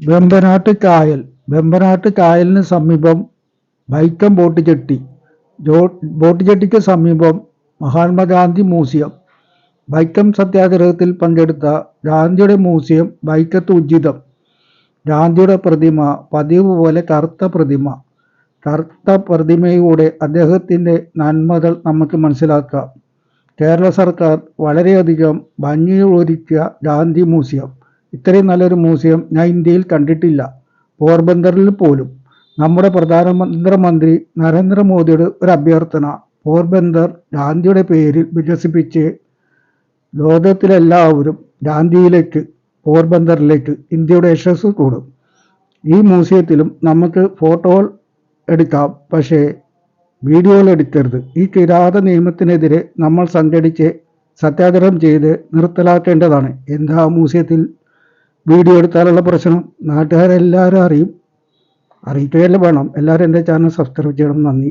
വെമ്പനാട്ട് കായൽ വെമ്പനാട്ട് കായലിന് സമീപം വൈക്കം ബോട്ട് ജെട്ടി ബോട്ട് ജെട്ടിക്ക് സമീപം മഹാത്മാഗാന്ധി മ്യൂസിയം. വൈക്കം സത്യാഗ്രഹത്തിൽ പങ്കെടുത്ത ഗാന്ധിയുടെ മ്യൂസിയം വൈക്കത്ത് ഉചിതം. ഗാന്ധിയുടെ പ്രതിമ പതിവ് പോലെ കറുത്ത പ്രതിമ. കറുത്ത പ്രതിമയിലൂടെ അദ്ദേഹത്തിന്റെ നന്മകൾ നമുക്ക് മനസ്സിലാക്കാം. കേരള സർക്കാർ വളരെയധികം ഭംഗിയൊരുക്കിയ ഗാന്ധി മ്യൂസിയം. ഇത്രയും നല്ലൊരു മ്യൂസിയം ഞാൻ ഇന്ത്യയിൽ കണ്ടിട്ടില്ല. പോർബന്ദറിൽ പോലും. നമ്മുടെ പ്രധാനമന്ത്രി നരേന്ദ്രമോദിയുടെ ഒരു അഭ്യർത്ഥന. പോർബന്ദർ ഗാന്ധിയുടെ പേരിൽ വികസിപ്പിച്ച് ലോകത്തിലെല്ലാവരും ഗാന്ധിയിലേക്ക് പോർബന്ദറിലേക്ക് ഇന്ത്യയുടെ യശസ് കൂടും. ഈ മ്യൂസിയത്തിലും നമുക്ക് ഫോട്ടോ എടുക്കാം. പക്ഷേ വീഡിയോകൾ എടുക്കരുത്. ഈ കിരാത നിയമത്തിനെതിരെ നമ്മൾ സംഘടിച്ച് സത്യാഗ്രഹം ചെയ്ത് നിർത്തലാക്കേണ്ടതാണ്. എന്താ മ്യൂസിയത്തിൽ വീഡിയോ എടുത്താലുള്ള പ്രശ്നം നാട്ടുകാരെല്ലാവരും അറിയും. അറിയിക്കുകയല്ലേ വേണം. എല്ലാവരും എന്റെ ചാനൽ സബ്സ്ക്രൈബ് ചെയ്യണം. നന്ദി.